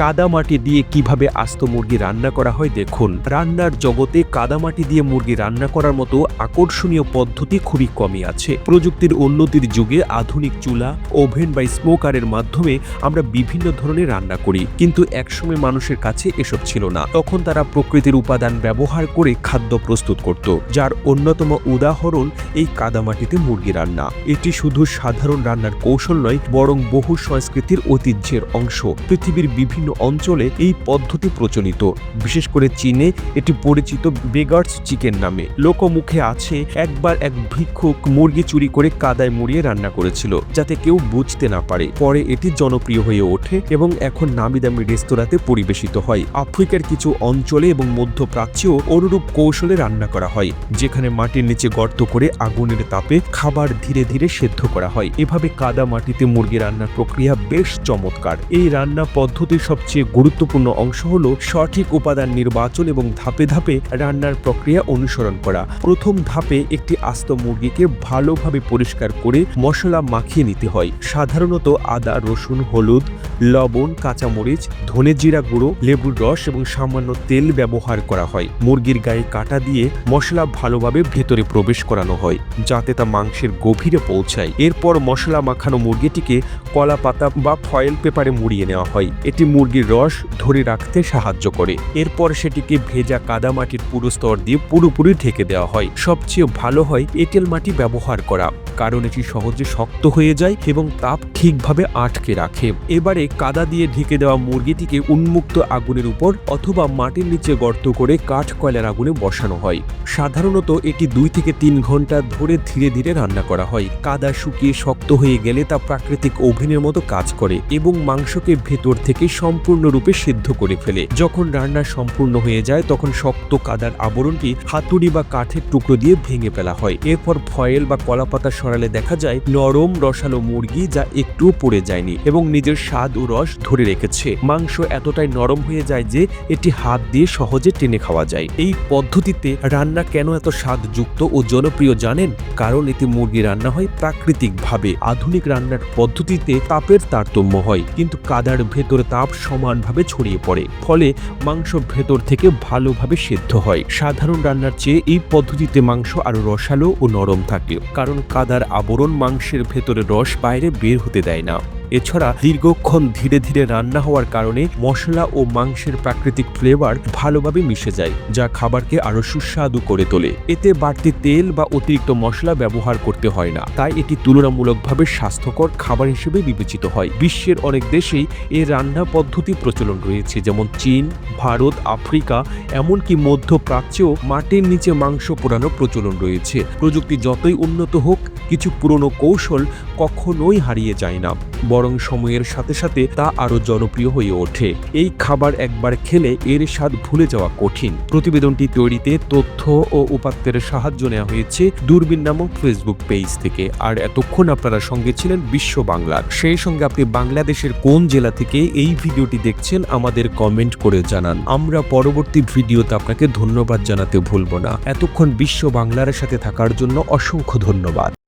কাদামাটি দিয়ে কীভাবে আস্ত মুরগি রান্না করা হয় দেখুন। রান্নার জগতে কাদামাটি দিয়ে মুরগি রান্না করার মতো আকর্ষণীয় পদ্ধতি খুবই কমই আছে। প্রযুক্তির উন্নতির যুগে আধুনিক চুলা, ওভেন বা স্মোকারের মাধ্যমে আমরা বিভিন্ন ধরনের রান্না করি। কিন্তু একসময় মানুষের কাছে এসব ছিল না। তখন তারা প্রকৃতির উপাদান ব্যবহার করে খাদ্য প্রস্তুত করত, যার অন্যতম উদাহরণ এই কাদামাটিতে মুরগি রান্না। এটি শুধু সাধারণ রান্নার কৌশল নয়, বরং বহু সংস্কৃতির ঐতিহ্যের অংশ। পৃথিবীর বিভিন্ন অঞ্চলে এই পদ্ধতি প্রচলিত। বিশেষ করে চীনে এটি পরিচিত বেগার্স চিকেন নামে। লোকমুখে আছে একবার এক ভিক্ষুক মুরগি চুরি করে কাদায় মুড়িয়ে রান্না করেছিল, যাতে কেউ বুঝতে না পারে। পরে এটি জনপ্রিয় হয়ে ওঠে এবং এখন নামি দামি রেস্তোরাঁতে পরিবেশিত হয়। আফ্রিকার কিছু অঞ্চলে এবং মধ্যপ্রাচ্যেও অনুরূপ কৌশলে রান্না করা হয়, যেখানে মাটির নিচে গর্ত করে আগুনের তাপে খাবার ধীরে ধীরে সেদ্ধ করা হয়। এভাবে কাদা মাটিতে মুরগি রান্নার প্রক্রিয়া বেশ চমৎকার। এই রান্না পদ্ধতির সবচেয়ে গুরুত্বপূর্ণ অংশ হল সঠিক উপাদান নির্বাচন এবং ধাপে ধাপে রান্নার প্রক্রিয়া অনুসরণ করা। প্রথম ধাপে একটি আস্ত মুরগিকে ভালোভাবে পরিষ্কার করে মশলা মাখিয়ে নিতে হয়। সাধারণত আদা, রসুন, হলুদ লবণ, কাঁচামরিচ, ধনে জিরা গুঁড়ো লেবুর রস এবং সামান্য তেল ব্যবহার করা হয়। মুরগির গায়ে কাটা দিয়ে মশলা ভালোভাবে ভেতরে প্রবেশ করানো হয়, যাতে তা মাংসের গভীরে পৌঁছায়। এরপর মশলা মাখানো মুরগিটিকে কলা পাতা বা ফয়েল পেপারে মুড়িয়ে নেওয়া হয়। এটি মুরগির রস ধরে রাখতে সাহায্য করে। এরপর সেটিকে ভেজা কাদামাটির পুরো স্তর দিয়ে পুরোপুরি ঢেকে দেওয়া হয়। সবচেয়ে ভালো হয় এঁটেল মাটি ব্যবহার করা। কারণ এটি সহজে শক্ত হয়ে যায় এবং তাপ ঠিকভাবে আটকে রাখে। এবারে কাদা দিয়ে ঢেকে দেওয়া মুরগিটিকে উন্মুক্ত আগুনের উপর অথবা মাটির নিচে গর্ত করে কাঠ কয়লার আগুনে বসানো হয়। সাধারণত এটি দুই থেকে তিন ঘণ্টা ধরে ধীরে ধীরে রান্না করা হয়। কাদা শুকিয়ে শক্ত হয়ে গেলে তা প্রাকৃতিক ওভেনের মতো কাজ করে এবং মাংসকে ভেতর থেকে সম্পূর্ণরূপে সিদ্ধ করে ফেলে। যখন রান্না সম্পূর্ণ হয়ে যায়, তখন শক্ত কাদার আবরণটি হাতুড়ি বা কাঠের টুকরো দিয়ে ভেঙে ফেলা হয়। এরপর ফয়েল বা কলাপাতা সরালে দেখা যায় নরম রসালো মুরগি যা একটুও পড়ে যায়নি এবং নিজের স্বাদ ও রস ধরে রেখেছে। মাংস এতটাই নরম হয়ে যায় যে এটি হাত দিয়ে সহজে টেনে খাওয়া যায়। এই পদ্ধতিতে রান্না কেন এত স্বাদযুক্ত ও জনপ্রিয় জানেন? কারণ এতে মুরগি রান্না হয় প্রাকৃতিকভাবে। আধুনিক রান্নার পদ্ধতিতে তাপের তারতম্য হয়, কিন্তু কাদার ভেতরে তাপ সমানভাবে ছড়িয়ে পড়ে, ফলে মাংস ভেতর থেকে ভালোভাবে সেদ্ধ হয়। সাধারণ রান্নার চেয়ে এই পদ্ধতিতে মাংস আরও রসালো ও নরম থাকে, কারণ কাদার আবরণ মাংসের ভেতরে রস বাইরে বের হতে দেয় না। এছাড়া দীর্ঘক্ষণ ধীরে ধীরে রান্না হওয়ার কারণে মশলা ও মাংসের প্রাকৃতিক ফ্লেভার ভালোভাবে মিশে যায়, যা খাবারকে আরও সুস্বাদু করে তোলে। এতে বাড়তি তেল বা অতিরিক্ত মশলা ব্যবহার করতে হয় না, তাই এটি তুলনামূলকভাবে স্বাস্থ্যকর খাবার হিসেবে বিবেচিত হয়। বিশ্বের অনেক দেশেই এ রান্না পদ্ধতি প্রচলন রয়েছে, যেমন চীন, ভারত, আফ্রিকা, এমনকি মধ্যপ্রাচ্যেও মাটির নিচে মাংস পোড়ানো প্রচলন রয়েছে। প্রযুক্তি যতই উন্নত হোক, কিছু পুরনো কৌশল কখনোই হারিয়ে যায় না। বরং সময়ের সাথে সাথে তা আরও জনপ্রিয় হয়ে ওঠে। এই খাবার একবার খেলে এর স্বাদ ভুলে যাওয়া কঠিন। প্রতিবেদনটি তৈরিতে তথ্য ও উপাত্তের সাহায্য নেওয়া হয়েছে দূরবীন নামক ফেসবুক পেজ থেকে। আর এতক্ষণ আপনারা সঙ্গে ছিলেন বিশ্ব বাংলার। সেই সঙ্গে আপনি বাংলাদেশের কোন জেলা থেকে এই ভিডিওটি দেখছেন আমাদের কমেন্ট করে জানান। আমরা পরবর্তী ভিডিওতে আপনাকে ধন্যবাদ জানাতে ভুলব না। এতক্ষণ বিশ্ব বাংলার সাথে থাকার জন্য অসংখ্য ধন্যবাদ।